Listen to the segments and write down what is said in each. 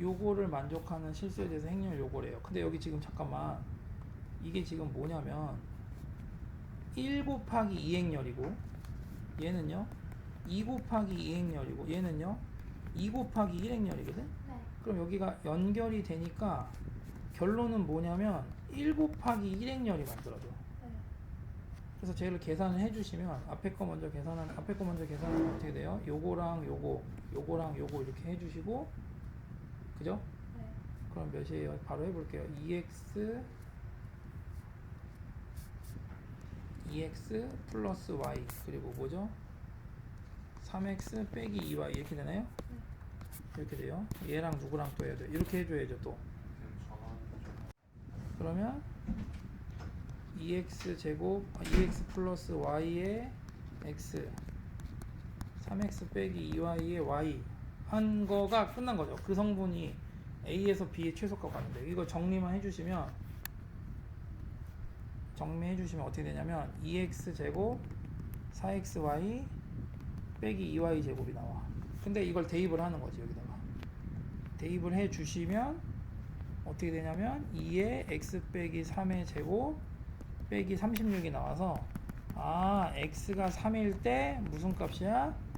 요거를 만족하는 실수에 대해서 행렬 요거래요. 근데 여기 지금 잠깐만 이게 지금 뭐냐면 1 곱하기 2행렬이고 얘는요 2 곱하기 2행렬이고 얘는요 2 곱하기 1행렬이거든. 네. 그럼 여기가 연결이 되니까 결론은 뭐냐면 1 곱하기 1행렬이 만들어져. 네. 그래서 쟤를 계산을 해주시면 앞에 거 먼저 계산한 앞에 거 먼저 계산하면 어떻게 돼요? 요거랑 요거, 요거랑 요거 이렇게 해주시고, 그죠? 네. 그럼 몇이에요? 바로 해볼게요. 2x 2x 플러스 y 그리고 뭐죠? 3x 빼기 2y 이렇게 되나요? 이렇게 돼요. 얘랑 누구랑 또 해야 돼? 이렇게 해줘야죠 또. 그러면 2x 제곱 아, 2x 플러스 y의 x 3x 빼기 2y의 y 한 거가 끝난 거죠. 그 성분이 a에서 b의 최소값 가는데 이거 정리만 해주시면 정리해 주시면 어떻게 되냐면 2x 제곱 4xy 빼기 2y 제곱이 나와. 근데 이걸 대입을 하는 거지 여기다가 대입을 해 주시면 어떻게 되냐면 2의 x 빼기 3의 제곱 빼기 36이 나와서 아 x가 3일 때 무슨 값이야?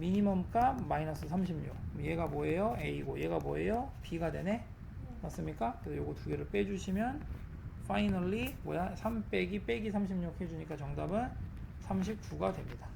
미니멈 값 마이너스 36 얘가 뭐예요? a고 얘가 뭐예요? b가 되네 맞습니까? 그래서 요거 두 개를 빼주시면 finally 뭐야? 3 빼기 빼기 36 해주니까 정답은 39가 됩니다